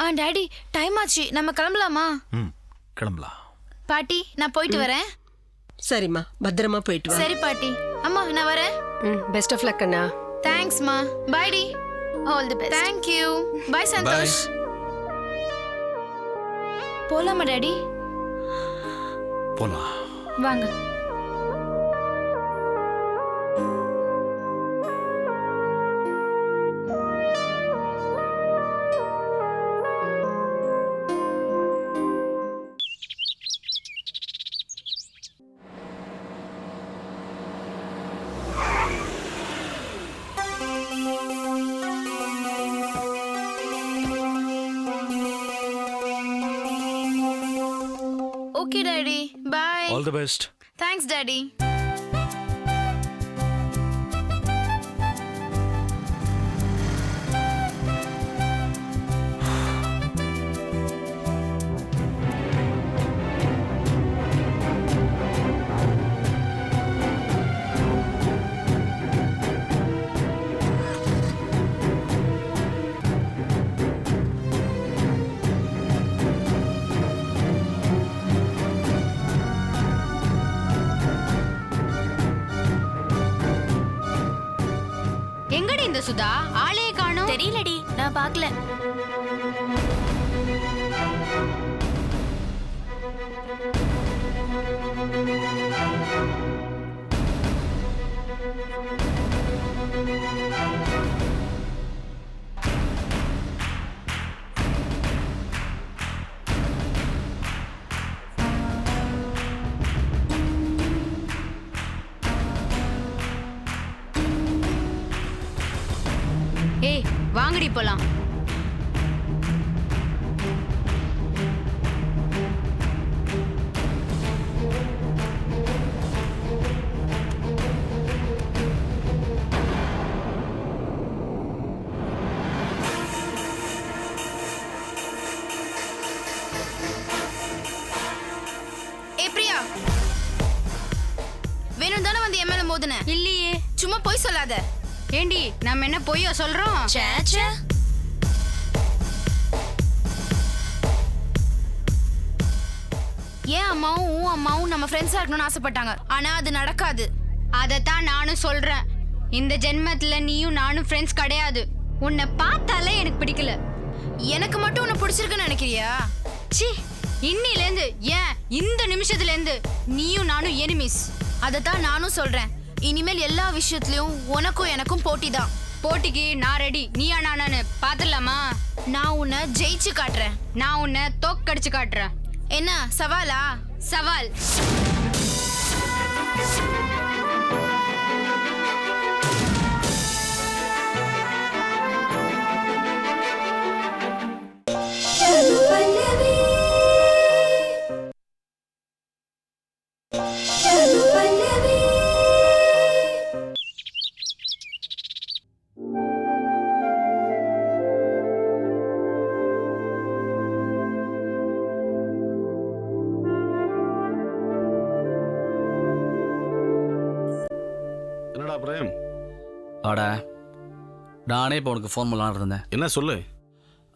ஆ daddy time ஆச்சு. நம்ம கிளம்பலாமா? ம் கிளம்பலாம். பாட்டி நான் போயிட்டு வரேன். சரிம்மா பத்திரமா போயிட்டு வா. சரி பாட்டி. அம்மா நான் வரேன். ம் பெஸ்ட் ஆஃப் லக் அண்ணா. தேங்க்ஸ்மா bye D. All the best thank you bye Santhosh போலாமா டாடி? போலாம். வாங்க. Bye all the best Sudha ஆளே காணோம். தெரியலடி நான் பார்க்கல. ஏய் வாங்கடி போலாம். ஏ பிரியா. வேணும் தானே வந்து மேல மோதுன? இல்லையே. சும்மா போய் சொல்லாத. ஏண்டி நம்ம என்ன பொய்யா சொல்றோம்? சேச்சே ஏன் அம்மாவும் உன் அம்மாவும் நம்ம ஃப்ரெண்ட்ஸா இருக்கணும்னு ஆசைப்பட்டாங்க. ஆனா அது நடக்காது. அதத்தான் நானும் சொல்றேன். இந்த ஜென்மத்துல நீயும் நானும் ஃப்ரெண்ட்ஸ் கிடையாது. உன்னை பார்த்தாலே எனக்கு பிடிக்கல. எனக்கு மட்டும் உன்னை பிடிச்சிருக்குன்னு நினைக்கிறியா? சி இன்னிலேருந்து ஏன் இந்த நிமிஷத்துல இருந்து நீயும் நானும் எனிமிஸ் அதைத்தான் நானும் சொல்றேன். இனிமேல் எல்லா விஷயத்துலயும் உனக்கும் எனக்கும் போட்டி தான் போட்டிக்கு நான் ரெடி நீயா நானான்னு பாத்துடலாமா? நான் உன்னை ஜெயிச்சு காட்டுறேன். நான் உன்னை தோக்கடிச்சு காட்டுறேன். என்ன சவாலா? சவால். அட நானே இப்போ உனக்கு ஃபோன் பண்ணலான்னு இருந்தேன். என்ன சொல்லு?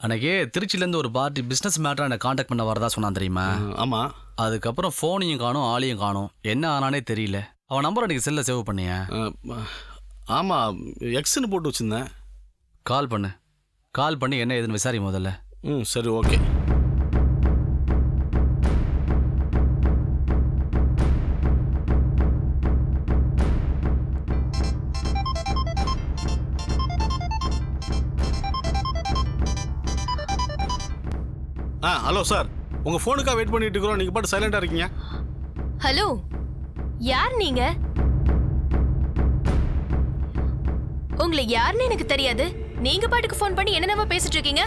அன்னைக்கு திருச்சிலேருந்து ஒரு பார்ட்டி பிஸ்னஸ் மேட்டராக என்னை காண்டாக்ட் பண்ண வரதா சொன்னான் தெரியுமா? அஹ், ஆமா. அதுக்கப்புறம் ஃபோனையும் காணும் ஆளையும் காணும். என்ன ஆனானே தெரியல. அவன் நம்பர் அன்னைக்கு செல்ல சேவ் பண்ணியா? அஹ், ஆமா எக்ஸ்னு போட்டு வச்சிருந்தேன். கால் பண்ணு. கால் பண்ணி என்ன ஏதுன்னு விசாரி முதல்ல. ம் சரி ஓகே ஹலோ சார் உங்கள் ஃபோனுக்காக வெயிட் பண்ணிட்டு இருக்கிறோம். நீங்கள் பாட்டு சைலண்டாக இருக்கீங்க. ஹலோ யார் நீங்க? உங்களை யாருன்னு எனக்கு தெரியாது. நீங்க பாட்டுக்கு ஃபோன் பண்ணி என்னென்னவோ பேசிட்டு இருக்கீங்க?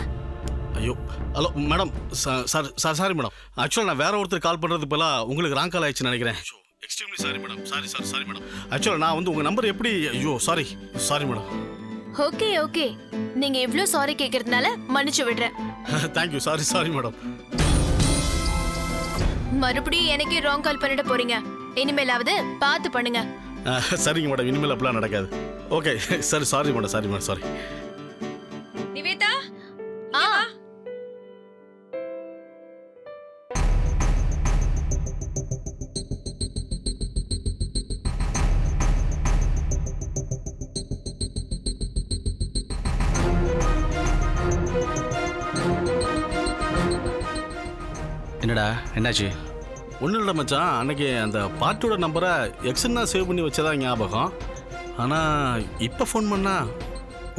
ஐயோ. Hello madam sir sir sorry madam ஆக்சுவலாக நான் வேற ஒருத்தர் கால் பண்ணுறதுக்கு பதிலாக உங்களுக்கு ராங் கால் ஆயிடுச்சுன்னு நினைக்கிறேன். Extremely sorry madam sorry sir sorry madam ஆக்சுவலாக நான் வந்து உங்கள் நம்பர் எப்படி ஐயோ sorry sorry madam okay okay. நீங்க இவ்ளோ சாரி கேக்குறதுனால மன்னிச்சு விடுறேன். தேங்க்யூ சாரி சாரி மேடம் மறுபடியும் எனக்கே ராங் கால் பண்ணிட்டு போறீங்க. இனிமேலாவது பார்த்து பண்ணுங்க. சரிங்க மேடம் இனிமேல் அப்படிலாம் நடக்காது. ஓகே சரி sorry madam sorry madam sorry என்னாச்சு? ஒன்றும் இல்லை மச்சான். அன்னைக்கு அந்த பாட்டியோட நம்பரை எக்ஸ்னா சேவ் பண்ணி வச்சதா ஞாபகம். ஆனால் இப்போ ஃபோன் பண்ணா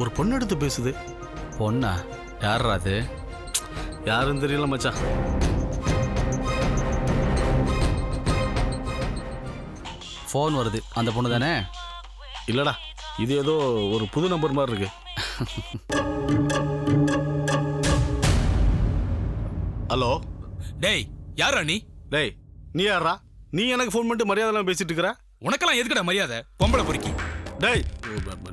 ஒரு பொண்ணு எடுத்து பேசுது. பொண்ணா? யார்ரா அது? யாருன்னு தெரியல மச்சான். ஃபோன் வருது. அந்த பொண்ணு தானே? இல்லடா. இது ஏதோ ஒரு புது நம்பர் மாதிரி இருக்கு. ஹலோ? டேய் யாரா நீ? டேய் நீ யாரா நீ எனக்கு ஃபோன் பண்ணிட்டு மரியாதைலாம் பேசிட்டு இருக்கிற உனக்கெல்லாம் எதுக்குடா மரியாதை? பொம்பளை பொறுக்கி. டேய்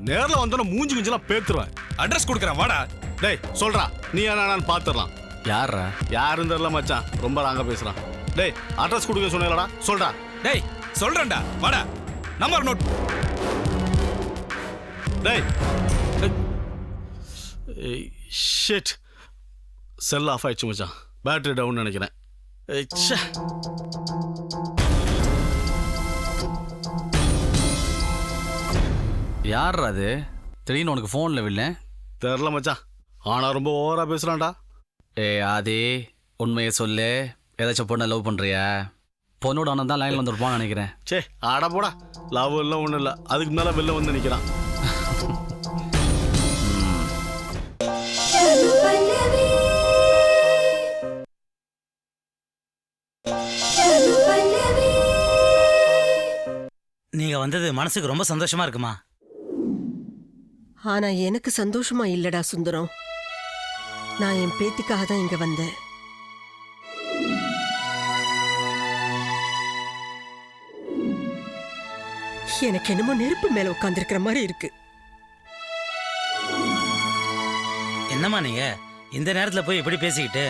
நேரில் வந்தோன்னா மூஞ்சி குஞ்செல்லாம் பேத்துருவேன் அட்ரஸ் கொடுக்குறேன் வாடா. டேய் சொல்றா. நீ நான் பார்த்துடலாம் யார்ரா? யாருன்னு தெரியல மச்சான் ரொம்ப ராங்க பேசுறான். டேய் அட்ரஸ் கொடுக்க சொன்னேலடா சொல்றா. டேய் சொல்றேன்டா. வாடா. நம்பர் நோட் டேய். ஷிட் செல் ஆஃப் ஆயிடுச்சு மச்சான். பேட்டரி டவுன் நினைக்கிறேன். ச்சே. யார்ரா அது? திடீர்னு உனக்கு ஃபோனில் வில்ல தெரில மச்சான். ஆனா ரொம்ப ஓவரா பேசுறான்டா. ஏ ஆதி உண்மையை சொல்லு. ஏதாச்சும் பொண்ணை லவ் பண்ணுறியா பொண்ணோட அண்ணன் தான் லைனில் வந்துருப்பான்னு நினைக்கிறேன். சே ஆட போடா. லவ் இல்லை ஒன்றும் இல்லை. அதுக்கு மேலே வெளில வந்து நிற்கிறான் வந்தது மனசுக்கு ரொம்ப சந்தோஷமா இருக்குமா? ஆனா எனக்கு சந்தோஷமா இல்லடா சுந்தரம். நான் என் பேத்திக்காக தான் இங்க வந்தேன். எனக்கு என்னமோ நெருப்பு மேல உட்காந்துருக்கிற மாதிரி இருக்கு. என்னம்மா நீங்க? இந்த நேரத்துல போய் இப்படி பேசிக்கிட்டு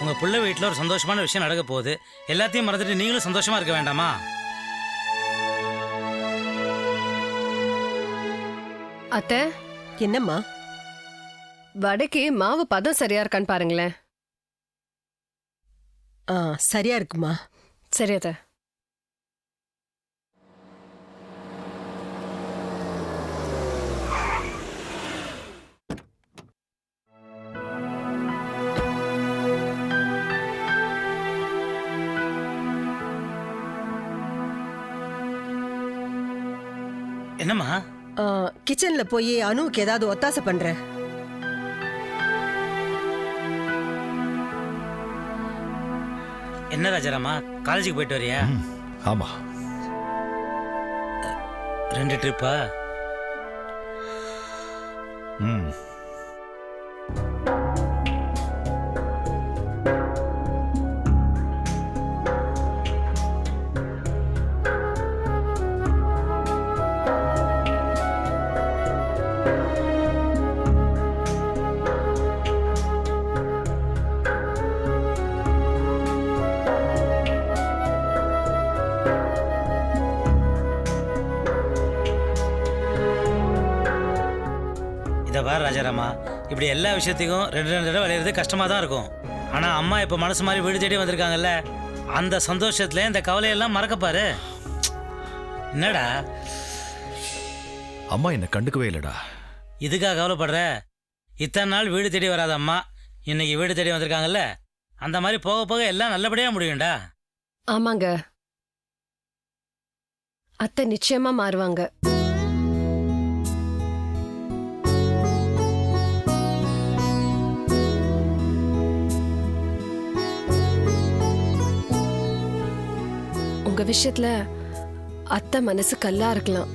உங்க புள்ள வீட்டுல ஒரு சந்தோஷமான விஷயம் நடக்க போகுது. எல்லாத்தையும் மறந்துட்டு நீங்களும் சந்தோஷமா இருக்க வேண்டாமா? அத்தை. என்னம்மா? வடைக்கு மாவு பதம் சரியா இருக்கான்னு பாருங்களேன். ஆ சரியா இருக்குமா? சரி அத்தை. என்னம்மா? கிச்சன்ல போய் அனுவுக்கு ஏதாவது ஒத்தாசை பண்ற? என்ன ராஜாராமா காலேஜுக்கு போயிட்டு வரியா? ஆமா. ரெண்டு ட்ரிப்பா ம். ராஜாராமா இப்படி எல்லா விஷயத்துக்கும் ரெண்டு ரெண்டு தடவை விளையிறது கஷ்டமா தான் இருக்கும். ஆனா அம்மா இப்ப மனசு மாதிரி வீடு தேடி வந்திருக்காங்கல்ல அந்த சந்தோஷத்துல இந்த கவலையெல்லாம் மறக்க பாரு. என்னடா? அம்மா என்ன கண்டுக்கவே இல்லடா. இதுக்காக கவலைப்படுற? இத்தனை நாள் வீடு தேடி வராத அம்மா இன்னைக்கு வீடு தேடி வந்திருக்காங்கல்ல அந்த மாதிரி போக போக எல்லாம் நல்லபடியா முடியும்டா. ஆமாங்க. அத்தை நிச்சயமா மாறுவாங்க. விஷயத்துல அத்தை மனசு கல்லா இருக்கலாம்.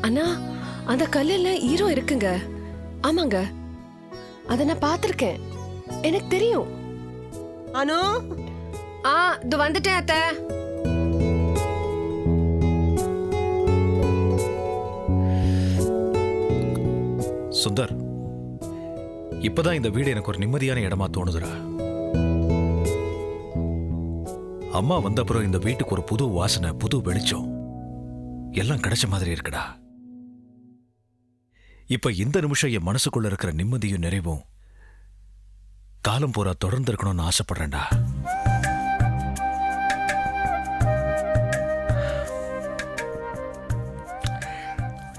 ஆனா அந்த கல்லுல ஈரம் இருக்குங்க. ஆமாங்க. அத நான் பார்த்திருக்கேன் எனக்கு தெரியும். அனு? ஆ இது வந்துட்டேன் அத்தை. சுந்தர் இப்பதான் இந்த வீடு எனக்கு ஒரு நிம்மதியான இடமா தோணுதுடா. அம்மா வந்தப்புறம் இந்த வீட்டுக்கு ஒரு புது வாசனை புது வெளிச்சம். எல்லாம் கிடைச்ச மாதிரி இருக்குடா. இப்ப இந்த நிமிஷம் என் மனசுக்குள்ள இருக்கிற நிம்மதியும் நிறைவும் காலம் பூரா தொடர்ந்து இருக்கணும்னு ஆசைப்படுறேன்டா.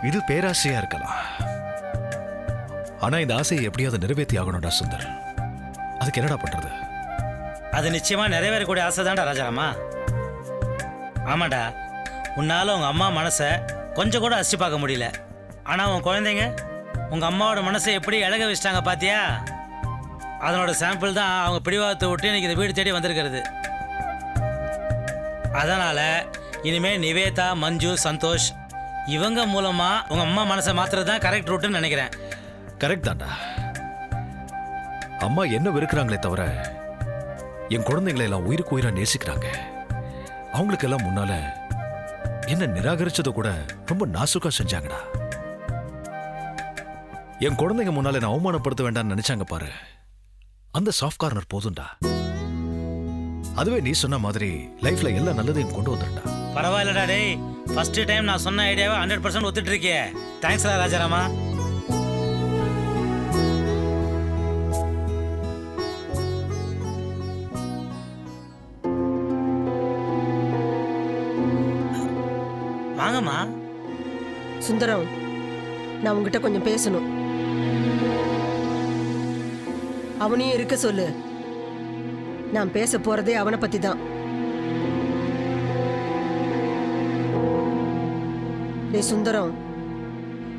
இது பேராசையா இருக்கலாம். ஆனா இந்த ஆசையை எப்படியாவது நிறைவேற்றி ஆகணும்டா சுந்தர். அதுக்கு என்னடா பண்றது? அது நிச்சயமா நிறைவேறக்கூடிய ஆசை தான்டா ராஜாராமா. ஆமாடா உன்னால உங்க அம்மா மனசை கொஞ்சம் கூட அசிச்சு பார்க்க முடியல. ஆனா உன் குழந்தைங்க உங்க அம்மாவோட மனசை எப்படி இழக வச்சிட்டாங்க பாத்தியா? அதனோட சாம்பிள் தான் அவங்க பிடிவாதத்தை விட்டு இன்னைக்கு இந்த வீடு தேடி வந்திருக்கிறது. அதனால இனிமே நிவேதா மஞ்சு சந்தோஷ் இவங்க மூலமா உங்க அம்மா மனசை மாத்துறது தான் கரெக்ட் ரூட்னு நினைக்கிறேன். கரெக்ட் தான்டா. அம்மா என்ன வெறுக்கிறாங்களே தவிர என் குழந்தைங்களை எல்லாம் உயிருக்கு உயிரா நேசிக்கிறாங்க. அவங்களுக்கு எல்லாம் முன்னால என்ன நிராகரிச்சதை கூட ரொம்ப நாசுக்கா செஞ்சாங்கடா. என் குழந்தைங்க முன்னால என்ன அவமானப்படுத்த வேண்டாம்னு நினைச்சாங்க பாரு. அந்த சாஃப்ட் கார்னர் போதும்டா. அதுவே நீ சொன்ன மாதிரி லைஃப்ல எல்லா நல்லதையும் கொண்டு வந்துடா பரவாயில்லடா டேய். ஃபர்ஸ்ட் டைம் நான் சொன்ன ஐடியாவை ஹண்ட்ரட் பர்சன்ட் ஒத்துட்டு இருக்கியே. தேங்க்ஸ்டா ராஜாராமா. வாங்கம்மா சுந்தரம் நான் உங்ககிட்ட கொஞ்சம் பேசணும். அவனையும் இருக்க சொல்லு. நான் பேச போறதே அவனை பத்தி தான் டேய் சுந்தரம்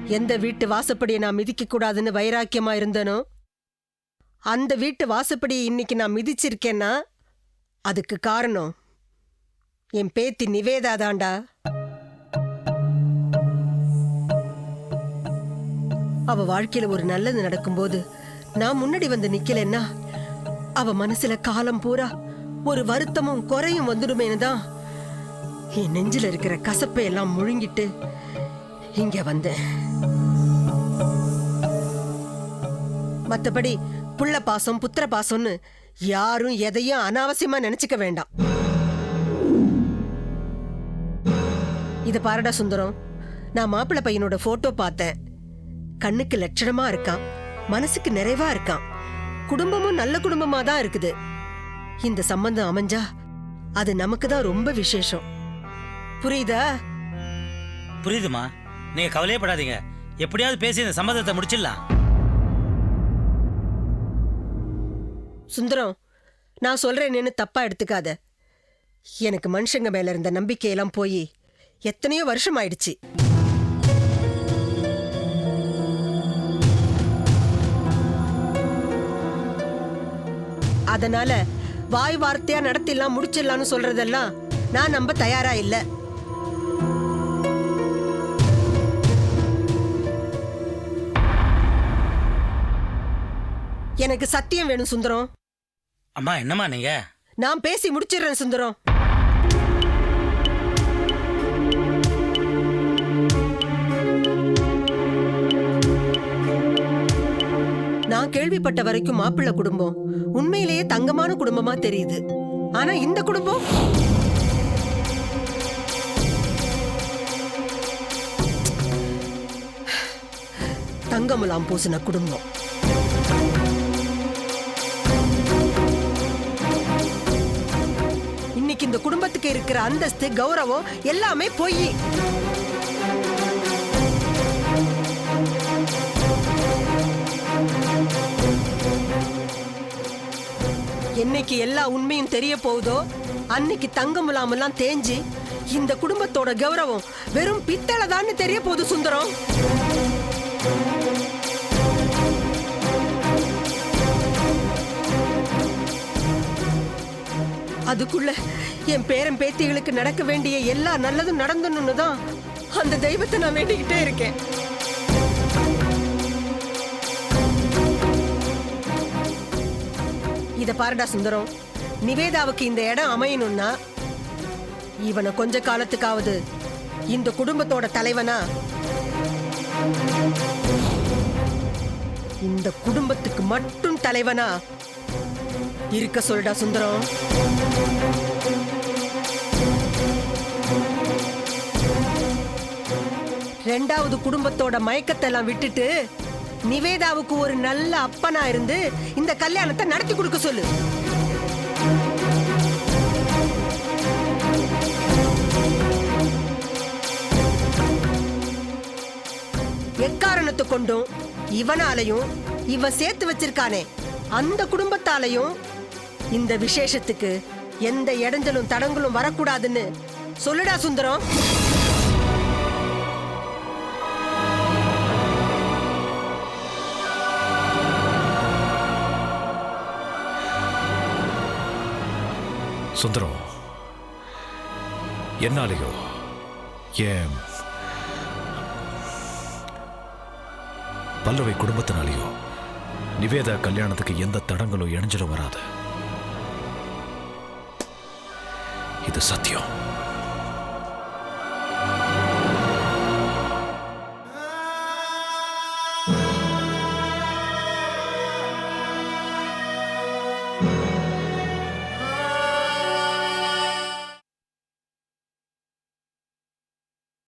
எந்த வீட்டு வாசப்படியை நான் மிதிக்க கூடாதுன்னு வைராக்கியமா இருந்தனோ அந்த வீட்டு வாசப்படியை இன்னைக்கு நான் மிதிச்சிருக்கேன்னா அதுக்கு காரணம் என் பேத்தி நிவேதா அவ வாழ்க்கையில ஒரு நல்லது நடக்கும்போது நான் முன்னாடி வந்து நிக்கலன்னா அவ மனசுல காலம் பூரா ஒரு வருத்தமும் குறையும் வந்துடுமேனு தான் என் நெஞ்சில இருக்கிற கசப்பை எல்லாம் முழுங்கிட்டு இங்க வந்தேன். மத்தபடி புள்ள பாசம் புத்திர பாசம்னு யாரும் எதையும் அனாவசியமா நினைச்சுக்க வேண்டாம். இதை பாருடா சுந்தரம். நான் மாப்பிள்ளை பையனோட போட்டோ பார்த்தேன். கண்ணுக்கு லட்சணமா இருக்கான் மனசுக்கு நிறைவா இருக்கான் குடும்பமும் நல்ல குடும்பமா தான் இருக்குது. இந்த சம்பந்தம் அமைஞ்சா அது நமக்கு தான் ரொம்ப விசேஷம். புரியுதா? புரியுதுமா. நீங்க கவலையே படாதீங்க. எப்படியாவது பேசி இந்த சம்மதத்தை முடிச்சிடலாம். சுந்தரம் நான் சொல்றேன்னு தப்பா எடுத்துக்காத. எனக்கு மனுஷங்க மேல இருந்த நம்பிக்கையெல்லாம் போய் எத்தனையோ வருஷம் ஆயிடுச்சு அதனால வாய் வார்த்தையா நடத்திடலாம் முடிச்சிடலாம்னு சொல்றதெல்லாம் நான் நம்ப தயாரா இல்ல. எனக்கு சத்தியம் வேணும் சுந்தரம். அம்மா என்னம்மா நீங்க? நான் பேசி முடிச்சிடுறேன் சுந்தரம். நான் கேள்விப்பட்ட வரைக்கும் மாப்பிள்ளை குடும்பம். உண்மையிலேயே தங்கமான குடும்பமா தெரியுது. ஆனா இந்த குடும்பம்? தங்கமுலாம் பூசின குடும்பம். இன்னைக்கு இந்த குடும்பத்துக்கு இருக்கிற அந்தஸ்து கௌரவம் எல்லாமே பொய். என்னைக்கு எல்லா உண்மையும் தெரிய போகுதோ அன்னைக்கு தங்க முலாமெல்லாம் தேஞ்சு இந்த குடும்பத்தோட கௌரவம் வெறும் பித்தளை தான்னு தெரிய போகுது சுந்தரம். அதுக்குள்ள என் பேரன் பேத்திகளுக்கு நடக்க வேண்டிய எல்லா நல்லதும் நடந்தணும்னு தான் அந்த தெய்வத்தை நான் வேண்டிக்கிட்டே இருக்கேன். இத பாருடா சுந்தரம். நிவேதாவுக்கு இந்த இடம் அமையணும்னா இவனை கொஞ்ச காலத்துக்காவது இந்த குடும்பத்தோட தலைவனா இந்த குடும்பத்துக்கு மட்டும் தலைவனா இருக்க சொல்டா சுந்தரம். ரெண்டாவது குடும்பத்தோட மயக்கத்தை எல்லாம் விட்டுட்டு நிவேதாவுக்கு ஒரு நல்ல அப்பனா இருந்து இந்த கல்யாணத்தை நடத்தி கொடுக்க சொல்லு. எக்காரணத்தை கொண்டும் இவனாலையும் இவன் சேர்த்து வச்சிருக்கானே அந்த குடும்பத்தாலையும் இந்த விசேஷத்துக்கு எந்த இடைஞ்சலும் தடங்களும் வரக்கூடாதுன்னு சொல்லுடா சுந்தரம். சுந்தரம் என்னாலேயோ ஏன் பல்லவை குடும்பத்தினாலேயோ நிவேதா கல்யாணத்துக்கு எந்த தடங்களும் இணைஞ்சிடும் வராது. இது சத்தியம்.